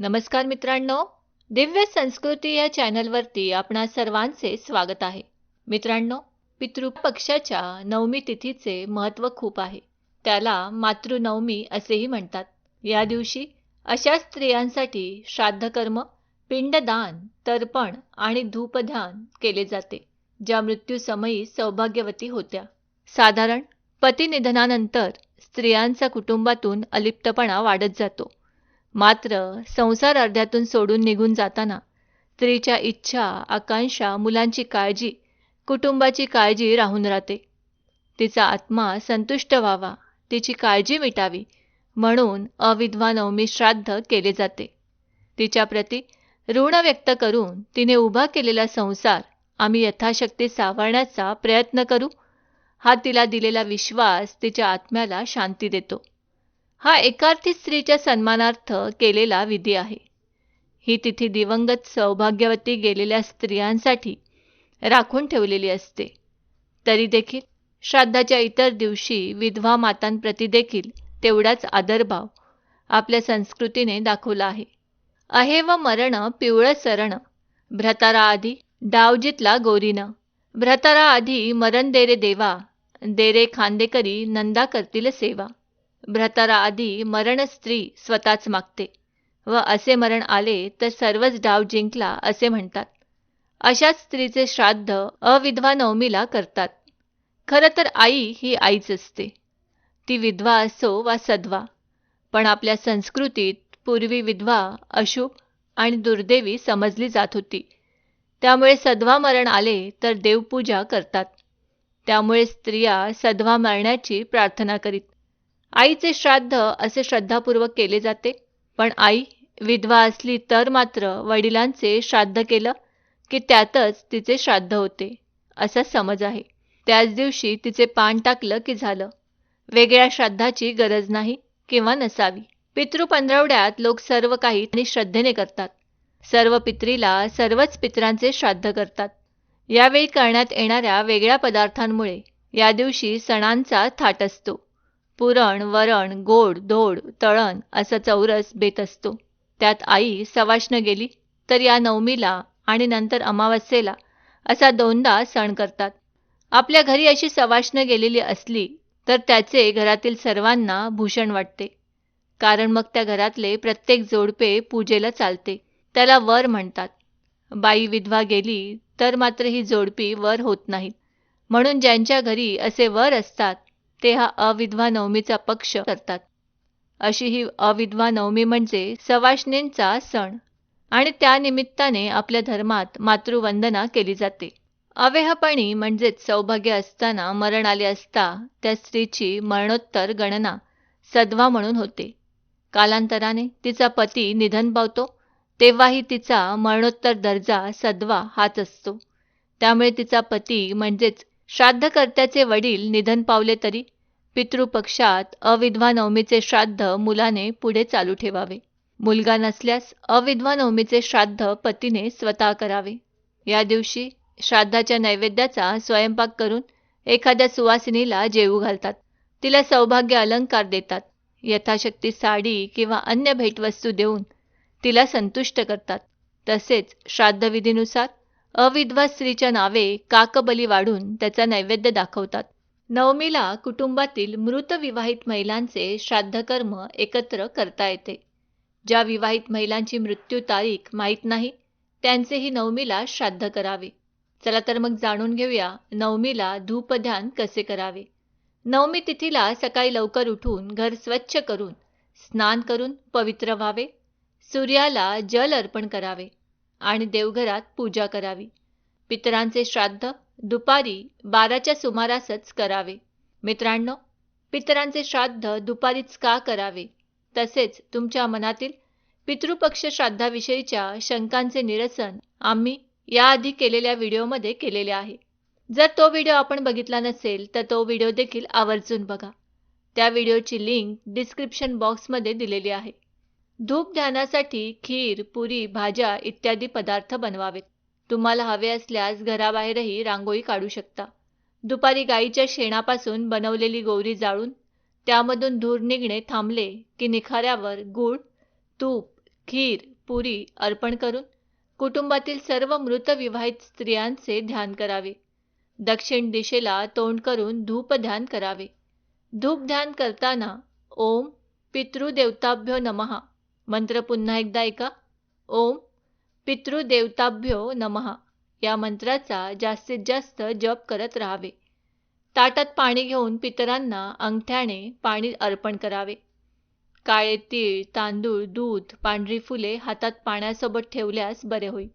नमस्कार मित्रांनो दिव्य संस्कृती या चॅनलवरती आपणा सर्वांचे स्वागत आहे. मित्रांनो पितृपक्षाच्या नवमी तिथीचे महत्त्व खूप आहे. त्याला मातृनवमी असेही म्हणतात. या दिवशी अशा स्त्रियांसाठी श्राद्धकर्म पिंडदान तर्पण आणि धूपध्यान केले जाते ज्या मृत्यूसमयी सौभाग्यवती होत्या. साधारण पतिनिधनानंतर स्त्रियांचा कुटुंबातून अलिप्तपणा वाढत जातो. मात्र संसार अर्ध्यातून सोडून निघून जाताना स्त्रीच्या इच्छा आकांक्षा मुलांची काळजी कुटुंबाची काळजी राहून राहते. तिचा आत्मा संतुष्ट व्हावा तिची काळजी मिटावी म्हणून अविधवा नवमी श्राद्ध केले जाते. तिच्याप्रती ऋण व्यक्त करून तिने उभा केलेला संसार आम्ही यथाशक्ती सावरण्याचा प्रयत्न करू हा तिला दिलेला विश्वास तिच्या आत्म्याला शांती देतो. हा एकार्थी स्त्रीच्या सन्मानार्थ केलेला विधी आहे. ही तिथी दिवंगत सौभाग्यवती गेलेल्या स्त्रियांसाठी राखून ठेवलेली असते. तरी देखील श्राद्धाच्या इतर दिवशी विधवा मातांप्रती देखील तेवढाच आदरभाव आपल्या संस्कृतीने दाखवला आहे. अहे व मरण पिवळं सरण भ्रतारा आधी डाव जितला गोरीनं भ्रतारा आधी मरण देरे देवा देरे खांदेकरी नंदा करतील सेवा. भ्रतारा आधी मरण स्त्री स्वतःच मागते. व असे मरण आले तर सर्वच डाव जिंकला असे म्हणतात. अशाच स्त्रीचे श्राद्ध अविधवा नवमीला करतात. खरं तर आई ही आईच असते. ती विधवा असो वा सद्वा पण आपल्या संस्कृतीत पूर्वी विधवा अशुभ आणि दुर्दैवी समजली जात होती. त्यामुळे सद्वा मरण आले तर देवपूजा करतात. त्यामुळे स्त्रिया सद्वा मरण्याची प्रार्थना करीत आईचे श्राद्ध असे श्रद्धापूर्वक केले जाते पण आई विधवा असली तर मात्र वडिलांचे श्राद्ध केलं की त्यातच तिचे श्राद्ध होते असा समज आहे. त्याच दिवशी तिचे पान टाकलं की झालं. वेगळ्या श्राद्धाची गरज नाही किंवा नसावी. पितृ पंधरवड्यात लोक सर्व काही आणि श्रद्धेने करतात. सर्व पित्रीला सर्वच पित्रांचे श्राद्ध करतात. यावेळी करण्यात येणाऱ्या वेगळ्या पदार्थांमुळे या दिवशी सणांचा थाट असतो. पुरण वरण गोड धोड तळण असा चौरस बेत असतो. त्यात आई सवाष्ण गेली तर या नवमीला आणि नंतर अमावस्येला असा दोनदा सण करतात. आपल्या घरी अशी सवाष्ण गेलेली असली तर त्याचे घरातील सर्वांना भूषण वाटते. कारण मग त्या घरातले प्रत्येक जोडपे पूजेला चालते. त्याला वर म्हणतात. बाई विधवा गेली तर मात्र ही जोडपी वर होत नाहीत म्हणून ज्यांच्या घरी असे वर असतात ते हा अविधवा नवमीचा पक्ष करतात. अशी ही अविधवा नवमी म्हणजे सवाष्णींचा सण आणि त्या निमित्ताने आपल्या धर्मात मातृवंदना केली जाते. अवेहपणी म्हणजेच सौभाग्य असताना मरण आले असता त्या स्त्रीची मरणोत्तर गणना सद्वा म्हणून होते. कालांतराने तिचा पती निधन पावतो तेव्हाही तिचा मरणोत्तर दर्जा सद्वा हाच असतो. त्यामुळे तिचा पती म्हणजेच श्राद्धकर्त्याचे वडील निधन पावले तरी पितृपक्षात अविधवा नवमीचे श्राद्ध मुलाने पुढे चालू ठेवावे. मुलगा नसल्यास अविधवा नवमीचे श्राद्ध पतीने स्वतः करावे. या दिवशी श्राद्धाच्या नैवेद्याचा स्वयंपाक करून एखाद्या सुवासिनीला जेवू घालतात. तिला सौभाग्य अलंकार देतात. यथाशक्ती साडी किंवा अन्य भेटवस्तू देऊन तिला संतुष्ट करतात. तसेच श्राद्धविधीनुसार अविधवा स्त्रीच्या नावे काकबली वाढून त्याचा नैवेद्य दाखवतात. नवमीला कुटुंबातील मृत विवाहित महिलांचे श्राद्धकर्म एकत्र करता येते. ज्या विवाहित महिलांची मृत्यू तारीख माहीत नाही त्यांचेही नवमीला श्राद्ध करावे. चला तर मग जाणून घेऊया नवमीला धूपध्यान कसे करावे. नवमी तिथीला सकाळी लवकर उठून घर स्वच्छ करून स्नान करून पवित्र व्हावे. सूर्याला जल अर्पण करावे. आणि देवघरात पूजा करावी. पितरांचे श्राद्ध दुपारी बाराच्या सुमारासच करावे. मित्रांनो पितरांचे श्राद्ध दुपारीच का करावे? तसेच तुमच्या मनातील पितृपक्ष श्राद्धाविषयीच्या शंकांचे निरसन आम्ही याआधी केलेल्या व्हिडिओमध्ये केलेले आहे. जर तो व्हिडिओ आपण बघितला नसेल तर तो व्हिडिओ देखील आवर्जून बघा. त्या व्हिडिओची लिंक डिस्क्रिप्शन बॉक्समध्ये दिलेली आहे. धूप ध्यानासाठी खीर पुरी भाज्या इत्यादी पदार्थ बनवावेत. तुम्हाला हवे असल्यास घराबाहेरही रांगोळी काढू शकता. दुपारी गाईच्या शेणापासून बनवलेली गौरी जाळून त्यामधून धूर निघणे थांबले की निखाऱ्यावर गूळ तूप खीर पुरी अर्पण करून कुटुंबातील सर्व मृत विवाहित स्त्रियांचे ध्यान करावे. दक्षिण दिशेला तोंड करून धूप ध्यान करावे. धूप ध्यान करताना ओम पितृदेवताभ्यो नमः. मंत्र पुन्हा एकदा ऐका. ओम पितृदेवताभ्यो नमः. या मंत्राचा जास्तीत जास्त जप करत राहावे. ताटात पाणी घेऊन पितरांना अंगठ्याने पाणी अर्पण करावे. काळे तीळ तांदूळ दूध पांढरी फुले हातात पाण्यासोबत ठेवल्यास बरे होईल.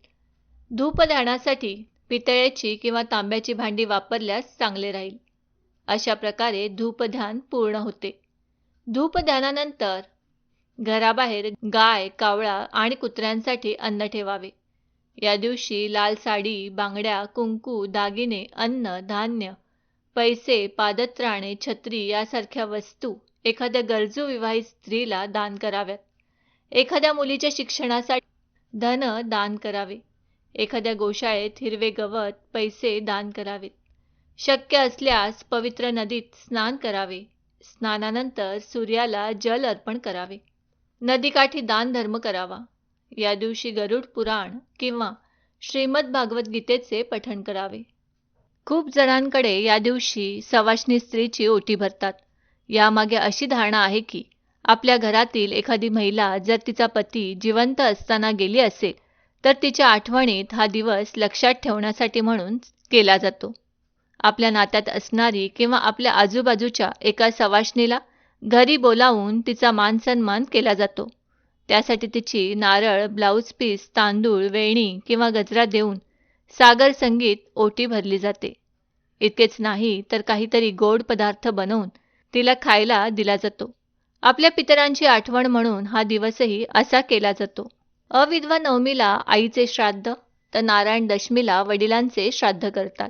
धूपदानासाठी पितळेची किंवा तांब्याची भांडी वापरल्यास चांगले राहील. अशा प्रकारे धूपध्यान पूर्ण होते. धूपध्यानानंतर घराबाहेर गाय कावळा आणि कुत्र्यांसाठी अन्न ठेवावे. या दिवशी लाल साडी बांगड्या कुंकू दागिने अन्न धान्य पैसे पादत्राणे छत्री यासारख्या वस्तू एखाद्या गरजू विवाहित स्त्रीला दान कराव्यात. एखाद्या मुलीच्या शिक्षणासाठी धन दान करावे. एखाद्या गोशाळेत हिरवे गवत पैसे दान करावेत. शक्य असल्यास पवित्र नदीत स्नान करावे. स्नानानंतर सूर्याला जल अर्पण करावे. नदीकाठी दान धर्म करावा. या दिवशी गरुड पुराण किंवा श्रीमद भागवत गीतेचे पठण करावे. खूप जणांकडे या दिवशी सवाष्णी स्त्रीची ओटी भरतात. यामागे अशी धारणा आहे की आपल्या घरातील एखादी महिला जर तिचा पती जिवंत असताना गेली असेल तर तिच्या आठवणीत हा दिवस लक्षात ठेवण्यासाठी म्हणून केला जातो. आपल्या नात्यात असणारी किंवा आपल्या आजूबाजूच्या एका सवाष्णीला घरी बोलावून तिचा मान सन्मान केला जातो. त्यासाठी तिची नारळ ब्लाऊज पीस तांदूळ वेणी किंवा गजरा देऊन सागर संगीत ओटी भरली जाते. इतकेच नाही तर काहीतरी गोड पदार्थ बनवून तिला खायला दिला जातो. आपल्या पितरांची आठवण म्हणून हा दिवसही असा केला जातो. अविधवा नवमीला आईचे श्राद्ध तर नारायण दशमीला वडिलांचे श्राद्ध करतात.